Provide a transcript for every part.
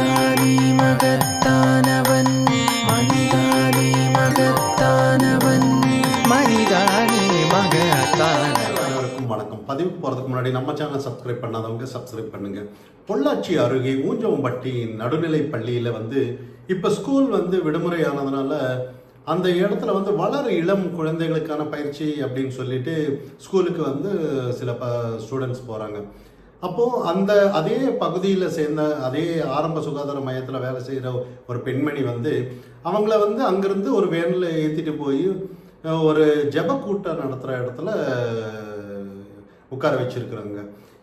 மனிதானே மகத்தானவன் மனிதானே மகத்தானவன். மகத்தானவன். வணக்கம். பதிவு போகிறதுக்கு முன்னாடி நம்ம சேனல் சப்ஸ்கிரைப் பண்ணாதவங்க சப்ஸ்கிரைப் பண்ணுங்க. பொள்ளாச்சி அருகே ஊஞ்சவம்பட்டி நடுநிலை பள்ளியில் வந்து இப்போ ஸ்கூல் வந்து விடுமுறை ஆனதுனால அந்த இடத்துல வந்து வளர் இளம் குழந்தைகளுக்கான பயிற்சி அப்படின்னு சொல்லிட்டு ஸ்கூலுக்கு வந்து சில ப ஸ்டூடெண்ட்ஸ் போகிறாங்க அப்போது அந்த அதே பகுதியில் சேர்ந்த அதே ஆரம்ப சுகாதார மையத்தில் வேலை செய்கிற ஒரு பெண்மணி வந்து அவங்கள வந்து அங்கேருந்து ஒரு வேனில் ஏற்றிட்டு போய் ஒரு ஜெப கூட்டம் நடத்துகிற இடத்துல உட்கார வச்சிருக்கிறாங்க.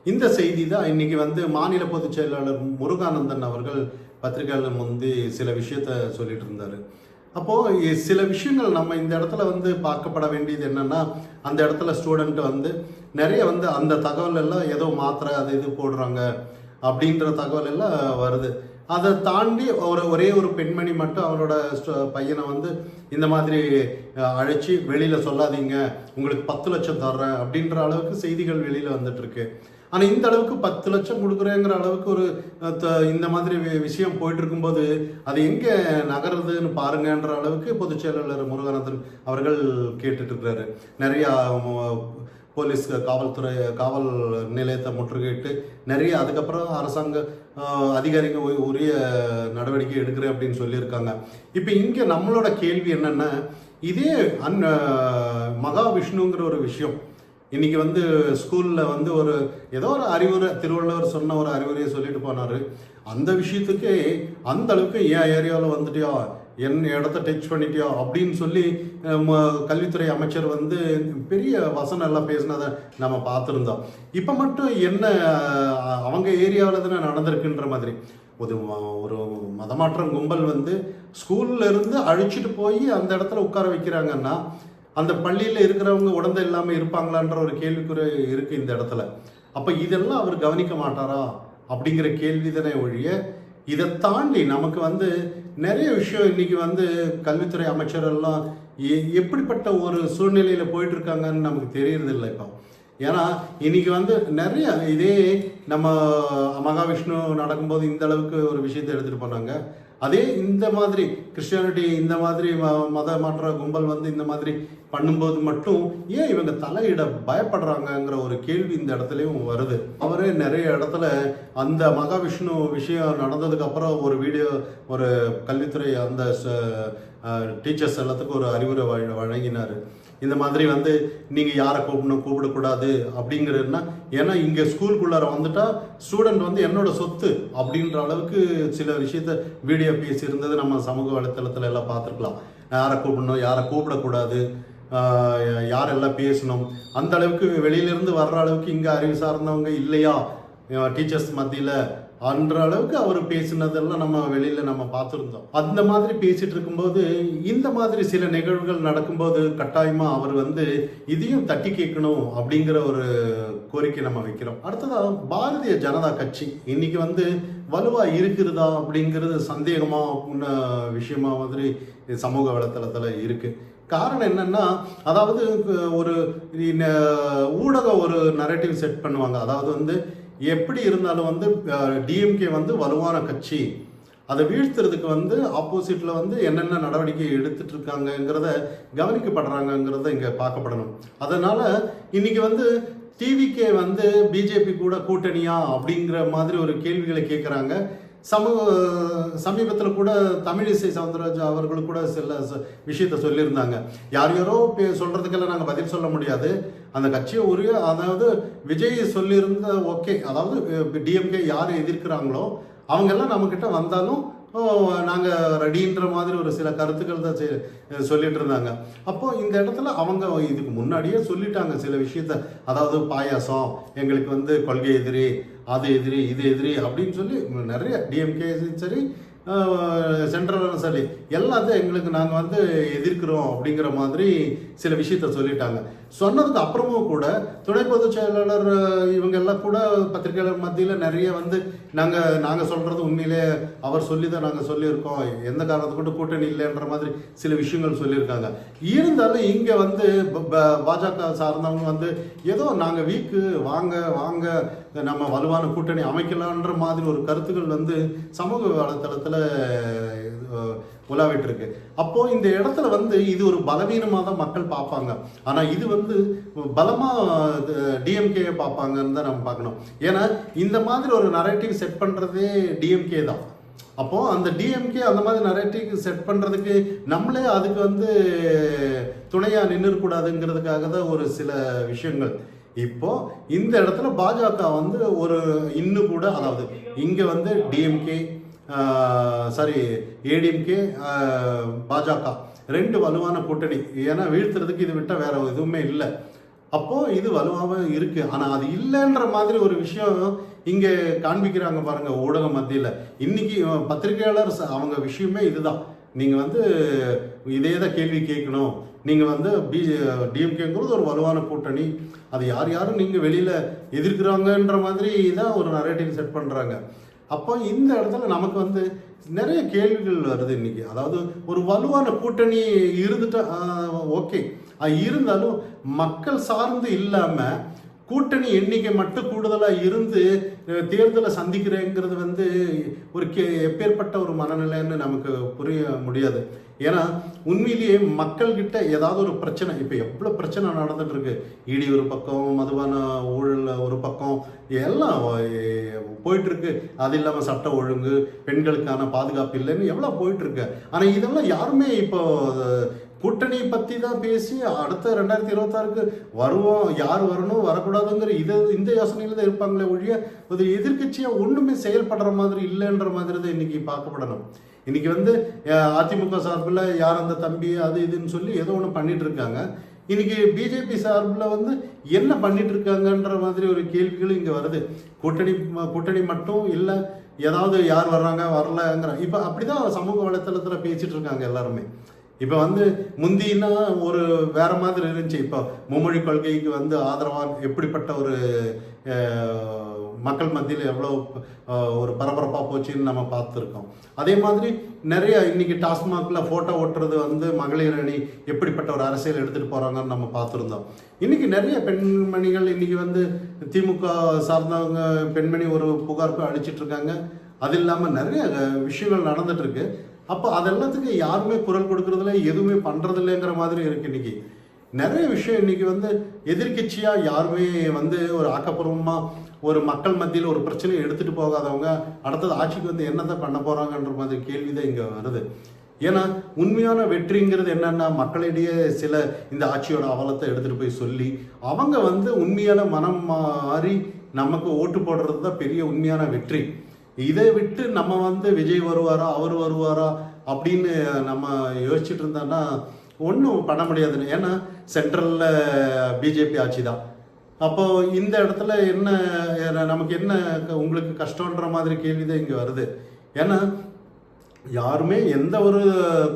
இந்த செய்தி தான் இன்னைக்கு வந்து மாநில பொதுச் செயலாளர் முருகானந்தன் அவர்கள் பத்திரிகையாளர் முந்தி சில விஷயத்த சொல்லிட்டு இருந்தார். அப்போது சில விஷயங்கள் நம்ம இந்த இடத்துல வந்து பார்க்கப்பட வேண்டியது என்னென்னா அந்த இடத்துல ஸ்டூடெண்ட் வந்து நிறைய வந்து அந்த தகவல் எல்லாம் ஏதோ மாத்திரை அது இது போடுறாங்க அப்படின்ற தகவல் எல்லாம் வருது. அதை தாண்டி ஒரு ஒரே ஒரு பெண்மணி மட்டும் அவரோட பையனை வந்து இந்த மாதிரி அழைச்சி வெளியில் சொல்லாதீங்க உங்களுக்கு பத்து லட்சம் தர்றேன் அப்படின்ற அளவுக்கு செய்திகள் வெளியில் வந்துட்டுருக்கு. ஆனால் இந்த அளவுக்கு பத்து லட்சம் கொடுக்குறேங்கிற அளவுக்கு ஒரு த- இந்த மாதிரி வி- விஷயம் போயிட்டு இருக்கும்போது அது எங்கே நகருதுன்னு பாருங்கன்ற அளவுக்கு பொதுச் செயலாளர் முருகானந்தன் அவர்கள் கேட்டுட்டு இருக்கிறாரு போலீஸ் காவல்துறை காவல் நிலையத்தை முற்றுகையிட்டு நிறைய அதுக்கப்புறம் அரசாங்க அதிகாரிங்க உரிய நடவடிக்கை எடுக்கிறேன் அப்படின்னு சொல்லியிருக்காங்க. இப்போ இங்கே நம்மளோட கேள்வி என்னென்னா இதே அன் மகாவிஷ்ணுங்கிற ஒரு விஷயம். இன்றைக்கி வந்து ஸ்கூலில் வந்து ஒரு ஏதோ ஒரு அறிவுரை திருவள்ளுவர் சொன்ன ஒரு அறிவுரையை சொல்லிட்டு போனாரு. அந்த விஷயத்துக்கு அந்த அளவுக்கு என் ஏரியாவில் வந்துட்டியோ என் இடத்த டச் பண்ணிட்டியா அப்படின்னு சொல்லி ம- கல்வித்துறை அமைச்சர் வந்து பெரிய வசனம் எல்லாம் பேசினதை நம்ம பார்த்துருந்தோம். இப்போ மட்டும் என்ன அவங்க ஏரியாவில் தானே நடந்திருக்குன்ற மாதிரி. ஒரு ஒரு மதமாற்றம் கும்பல் வந்து ஸ்கூல்ல இருந்து அழிச்சிட்டு போய் அந்த இடத்துல உட்கார வைக்கிறாங்கன்னா அந்த பள்ளியில் இருக்கிறவங்க உடந்த இல்லாமல் இருப்பாங்களான்ற ஒரு கேள்விக்குறை இருக்குது இந்த இடத்துல. அப்போ இதெல்லாம் அவர் கவனிக்க மாட்டாரா? அப்படிங்கிற கேள்வி தானே ஒழிய இதை தாண்டி நமக்கு வந்து நிறைய விஷயம் இன்றைக்கி வந்து கல்வித்துறை அமைச்சரெல்லாம் எ- எப்படிப்பட்ட ஒரு சூழ்நிலையில் போயிட்டுருக்காங்கன்னு நமக்கு தெரியறதில்லை இப்போ. ஏன்னா இன்னைக்கு வந்து நிறைய இதே நம்ம மகாவிஷ்ணு நடக்கும்போது இந்த அளவுக்கு ஒரு விஷயத்தை எடுத்துகிட்டு போனாங்க. அதே இந்த மாதிரி கிறிஸ்டியானிட்டி இந்த மாதிரி ம- மத மாற்ற கும்பல் வந்து இந்த மாதிரி பண்ணும்போது மட்டும் ஏன் இவங்க தலையிட பயப்படுறாங்கங்கிற ஒரு கேள்வி இந்த இடத்துலையும் வருது. அவரே நிறைய இடத்துல அந்த மகாவிஷ்ணு விஷயம் நடந்ததுக்கு அப்புறம் ஒரு வீடியோ ஒரு கல்வித்துறை அந்த டீச்சர்ஸ் எல்லாத்துக்கும் ஒரு அறிவுரை வழங்கினார். இந்த மாதிரி வந்து நீங்கள் யாரை கூப்பிடணும் கூப்பிடக்கூடாது அப்படிங்கிறதுனா ஏன்னா இங்கே ஸ்கூலுக்குள்ளார வந்துட்டா ஸ்டூடெண்ட் வந்து என்னோட சொத்து அப்படின்ற அளவுக்கு சில விஷயத்த வீடியோ பேசியிருந்தது நம்ம சமூக வலைத்தளத்தில் எல்லாம் பார்த்துருக்கலாம். யாரை கூப்பிடணும் யாரை கூப்பிடக்கூடாது யாரெல்லாம் பேசணும் அந்த அளவுக்கு வெளியிலேருந்து வர்ற அளவுக்கு இங்கே அறிவு சார்ந்தவங்க இல்லையா? டீச்சர்ஸ் மத்தியில் அன்ற அளவுக்கு அவர் பேசினதெல்லாம் நம்ம வெளியில நம்ம பார்த்துருந்தோம். அந்த மாதிரி பேசிட்டு இருக்கும்போது இந்த மாதிரி சில நிகழ்வுகள் நடக்கும்போது கட்டாயமா அவர் வந்து இதையும் தட்டி கேட்கணும் அப்படிங்கிற ஒரு கோரிக்கை நம்ம வைக்கிறோம். அடுத்ததா பாரதிய ஜனதா கட்சி இன்னைக்கு வந்து வலுவா இருக்கிறதா அப்படிங்கிறது சந்தேகமா உள்ள விஷயமா மாதிரி சமூக வலைத்தளத்துல இருக்கு. காரணம் என்னன்னா அதாவது ஒரு ஊடக ஒரு நரேட்டிவ் செட் பண்ணுவாங்க. அதாவது வந்து எப்படி இருந்தாலும் வந்து டிஎம்கே வந்து வலுவான கட்சி. அதை வீழ்த்துறதுக்கு வந்து ஆப்போசிட்டில் வந்து என்னென்ன நடவடிக்கை எடுத்துட்டு இருக்காங்கங்கிறத கவனிக்கப்படுறாங்கங்கிறத இங்கே பார்க்கப்படணும். அதனால் இன்றைக்கி வந்து டிவிகே வந்து பிஜேபி கூட கூட்டணியா அப்படிங்கிற மாதிரி ஒரு கேள்விகளை கேட்குறாங்க சமூக சமீபத்தில் கூட தமிழிசை சவுந்தரராஜ் அவர்கள் கூட சில ச- விஷயத்த சொல்லியிருந்தாங்க. யார் யாரோ பே நாங்கள் பதில் சொல்ல முடியாது. அந்த கட்சியை உரிய அதாவது விஜய் சொல்லியிருந்த ஓகே அதாவது டிஎம்கே யார் எதிர்க்கிறாங்களோ அவங்கெல்லாம் நம்மக்கிட்ட வந்தாலும் நாங்கள் ரெடின்ற மாதிரி ஒரு சில கருத்துக்கள் தான் செ- சொல்லிட்டு இருந்தாங்க. அப்போ இந்த இடத்துல அவங்க இதுக்கு முன்னாடியே சொல்லிட்டாங்க சில விஷயத்த. அதாவது பாயாசம் எங்களுக்கு வந்து கொள்கை எதிரி அது எதிரி இது எதிரி அப்படின்னு சொல்லி நிறைய டிஎம்கே சரி சென்ட்ரலும் சரி எல்லாத்தையும் எங்களுக்கு நாங்கள் வந்து எதிர்க்கிறோம் அப்படிங்கிற மாதிரி சில விஷயத்த சொல்லிட்டாங்க. சொன்னதுக்கு அப்புறமும் கூட துணை பொதுச் செயலாளர் இவங்க எல்லாம் கூட பத்திரிகையாளர் மத்தியில் நிறைய வந்து நாங்கள் நாங்கள் சொல்கிறது உண்மையிலே அவர் சொல்லி தான் நாங்கள் சொல்லியிருக்கோம். எந்த காரணத்தை கொண்டு கூட்டணி இல்லைன்ற மாதிரி சில விஷயங்கள் சொல்லியிருக்காங்க. இருந்தாலும் இங்கே வந்து ப- பாஜக சார்ந்தவங்க வந்து ஏதோ நாங்கள் வீக்கு வாங்க வாங்க நம்ம வலுவான கூட்டணி அமைக்கலான்ற மாதிரி ஒரு கருத்துக்கள் வந்து சமூக வலைத்தளத்தில் உலாவிட்டு இருக்கு அப்போ இந்த இடத்துல வந்து இது ஒரு பலவீனமாக தான் மக்கள் பார்ப்பாங்க. ஆனால் இது வந்து பலமாக டிஎம்கே பார்ப்பாங்கன்னு தான் நம்ம பார்க்கணும். ஏன்னா இந்த மாதிரி ஒரு நரேட்டிவ் செட் பண்ணுறதே டிஎம்கே தான். அப்போ அந்த டிஎம்கே அந்த மாதிரி நரேட்டிவ் செட் பண்ணுறதுக்கு நம்மளே அதுக்கு வந்து துணையாக நின்றுக்கூடாதுங்கிறதுக்காக தான் ஒரு சில விஷயங்கள். இப்போ இந்த இடத்துல பாஜக வந்து ஒரு இன்னும் கூட அதாவது இங்கே வந்து டிஎம்கே சாரி ஏடிஎம்கே பாஜக. ரெண்டு வலுவான கூட்டணி. ஏன்னா வீழ்த்துறதுக்கு இது விட்டால் வேற எதுவுமே இல்லை. அப்போது இது வலுவாக இருக்குது ஆனால் அது இல்லைன்ற மாதிரி ஒரு விஷயம் இங்கே காண்பிக்கிறாங்க பாருங்கள் ஊடக மத்தியில். இன்றைக்கி பத்திரிகையாளர் ச- அவங்க விஷயமே இதுதான். நீங்கள் வந்து இதே தான் கேள்வி கேட்கணும். நீங்கள் வந்து பி டிஎம்கேங்கிறது ஒரு வலுவான கூட்டணி. அது யார் யாரும் நீங்கள் வெளியில் எதிர்க்கிறாங்கன்ற மாதிரி தான் ஒரு நரேட்டிவ் செட் பண்ணுறாங்க அப்போ இந்த இடத்துல நமக்கு வந்து நிறைய கேள்விகள் வருது இன்னைக்கு. அதாவது ஒரு வலுவான கூட்டணி இருந்துட்டா ஓகே. இருந்தாலும் மக்கள் சார்ந்து இல்லாமல் கூட்டணி எண்ணிக்கை மட்டும் கூடுதலாக இருந்து தேர்தலை சந்திக்கிறேங்கிறது வந்து ஒரு கே எப்பேற்பட்ட ஒரு மனநிலைன்னு நமக்கு புரிய முடியாது. ஏன்னா உண்மையிலேயே மக்கள்கிட்ட ஏதாவது ஒரு பிரச்சனை இப்போ எவ்வளோ பிரச்சனை நடந்துட்டு இருக்கு இடி ஒரு பக்கம் மதுபான ஊழல் ஒரு பக்கம் எல்லாம் போயிட்டுருக்கு. அது இல்லாமல் சட்ட ஒழுங்கு பெண்களுக்கான பாதுகாப்பு இல்லைன்னு எவ்வளோ போயிட்டுருக்கு. ஆனால் இதெல்லாம் யாருமே இப்போ கூட்டணியை கூட்டணி பற்றி தான் பேசி அடுத்த ரெண்டாயிரத்தி இருபத்தாறுக்கு வருவோம் யார் வரணும் வரக்கூடாதுங்கிற இது இந்த யோசனையில் தான் இருப்பாங்களே ஒழிய ஒரு எதிர்கட்சியாக ஒன்றுமே செயல்படுற மாதிரி இல்லைன்ற மாதிரி தான் இன்றைக்கி பார்க்கப்படணும். இன்னைக்கு வந்து அதிமுக சார்பில் யார் அந்த தம்பி அது இதுன்னு சொல்லி ஏதோ ஒன்று பண்ணிட்டு இருக்காங்க. இன்னைக்கு பிஜேபி சார்பில் வந்து என்ன பண்ணிட்டு இருக்காங்கன்ற மாதிரி ஒரு கேள்விகள் இங்கே வருது. கூட்டணி கூட்டணி மட்டும் இல்லை ஏதாவது யார் வர்றாங்க வரலங்கிற இப்போ அப்படிதான் சமூக வலைத்தளத்தில் பேசிட்டு இருக்காங்க எல்லாருமே. இப்போ வந்து முந்தினா ஒரு வேற மாதிரி இருந்துச்சு. இப்போ மும்மொழி கொள்கைக்கு வந்து ஆதரவாக எப்படிப்பட்ட ஒரு மக்கள் மத்தியில் எவ்வளோ ஒரு பரபரப்பாக போச்சுன்னு நம்ம பார்த்துருக்கோம். அதே மாதிரி நிறைய இன்னைக்கு டாஸ்மாகில் ஃபோட்டோ ஓட்டுறது வந்து மகளிர் அணி எப்படிப்பட்ட ஒரு அரசியல் எடுத்துகிட்டு போகிறாங்கன்னு நம்ம பார்த்துருந்தோம். இன்னைக்கு நிறைய பெண்மணிகள் இன்னைக்கு வந்து திமுக சார்ந்தவங்க பெண்மணி ஒரு புகார் அழிச்சிட்டுருக்காங்க அது இல்லாமல் நிறைய விஷயங்கள் நடந்துட்டு இருக்கு. அப்போ அதெல்லாத்துக்கு யாருமே குரல் கொடுக்குறதில்ல எதுவுமே பண்ணுறதில்லைங்கிற மாதிரி இருக்குது இன்னைக்கு. நிறைய விஷயம் இன்னைக்கு வந்து எதிர்கட்சியாக யாருமே வந்து ஒரு ஆக்கப்பூர்வமாக ஒரு மக்கள் மத்தியில் ஒரு பிரச்சனையை எடுத்துகிட்டு போகாதவங்க அடுத்தது ஆட்சிக்கு வந்து என்னதான் பண்ண போகிறாங்கன்ற மாதிரி கேள்வி தான் இங்கே வருது. ஏன்னா உண்மையான வெற்றிங்கிறது என்னென்னா மக்களிடையே சில இந்த ஆட்சியோட அவலத்தை எடுத்துகிட்டு போய் சொல்லி அவங்க வந்து உண்மையான மனம் மாறி நமக்கு ஓட்டு போடுறது தான் பெரிய உண்மையான வெற்றி. இதை விட்டு நம்ம வந்து விஜய் வருவாரா அவர் வருவாரா அப்படின்னு நம்ம யோசிச்சுட்டு இருந்தோன்னா ஒன்றும் பண்ண முடியாது ஏன்னா சென்ட்ரலில் பிஜேபி ஆட்சி தான் அப்போது இந்த இடத்துல என்ன நமக்கு என்ன உங்களுக்கு கஷ்டன்ற மாதிரி கேள்வி தான் இங்கே வருது. ஏன்னா யாருமே எந்த ஒரு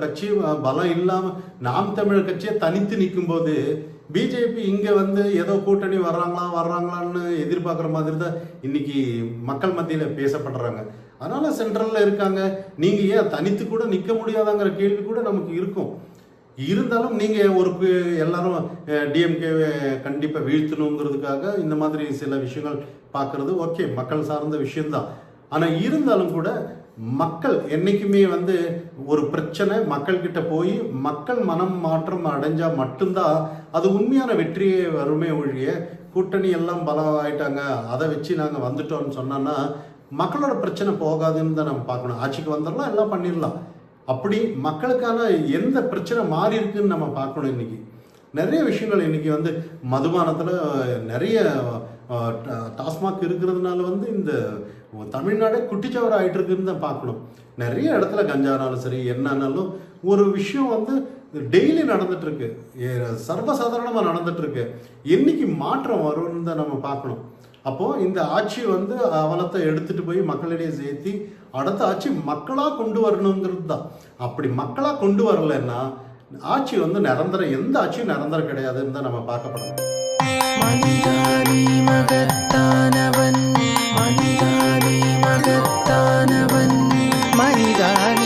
கட்சியும் பலம் இல்லாமல் நாம் தமிழர் கட்சியை தனித்து நிற்கும்போது பிஜேபி இங்கே வந்து ஏதோ கூட்டணி வர்றாங்களா வர்றாங்களான்னு எதிர்பார்க்குற மாதிரி தான் இன்னைக்கு மக்கள் மத்தியில் பேசப்படுறாங்க. அதனால் சென்ட்ரலில் இருக்காங்க. நீங்கள் ஏன் தனித்து கூட நிற்க முடியாதாங்கிற கேள்வி கூட நமக்கு இருக்கும். இருந்தாலும் நீங்கள் ஒரு எல்லாரும் டிஎம்கே கண்டிப்பாக வீழ்த்தணுங்கிறதுக்காக இந்த மாதிரி சில விஷயங்கள் பார்க்குறது ஓகே மக்கள் சார்ந்த விஷயந்தான் ஆனால் இருந்தாலும் கூட மக்கள் என்றைக்குமே வந்து ஒரு பிரச்சனை மக்கள்கிட்ட போய் மக்கள் மனம் மாற்றம் அடைஞ்சால் மட்டும்தான் அது உண்மையான வெற்றியே வருமே ஒழிய கூட்டணி எல்லாம் பலம் ஆயிட்டாங்க அதை வச்சு நாங்கள் வந்துட்டோம்னு சொன்னோன்னா மக்களோட பிரச்சனை போகாதுன்னு தான் நம்ம பார்க்கணும். ஆட்சிக்கு வந்துடலாம் எல்லாம் பண்ணிடலாம். அப்படி மக்களுக்கான எந்த பிரச்சனை மாறி இருக்குன்னு நம்ம பார்க்கணும் இன்னைக்கு. நிறைய விஷயங்கள் இன்னைக்கு வந்து மதுபானத்தில் நிறைய டா- டாஸ்மாக் இருக்கிறதுனால வந்து இந்த தமிழ்நாடே குட்டிச்சவர் ஆகிட்டு இருக்குன்னு தான் பார்க்கணும். நிறைய இடத்துல கஞ்சானாலும் சரி என்னன்னாலும் ஒரு விஷயம் வந்து டெய்லி நடந்துட்டுருக்கு. ஏ- சர்வசாதாரணமாக நடந்துட்டுருக்கு. என்னைக்கு மாற்றம் வரும்னு தான் நம்ம பார்க்கணும். அப்போ இந்த ஆட்சி வந்து அவலத்தை எடுத்துட்டு போய் மக்களிடையே சேர்த்தி அடுத்த ஆட்சி மக்களா கொண்டு வரணுங்கிறது தான். அப்படி மக்களா கொண்டு வரலன்னா ஆட்சி வந்து நிரந்தரம் எந்த ஆட்சியும் நிரந்தரம் கிடையாதுன்னு தான் நம்ம பார்க்கப்படணும். மனிதானி மகத்தானவன் மனிதானி மகத்தானவன். மனிதானி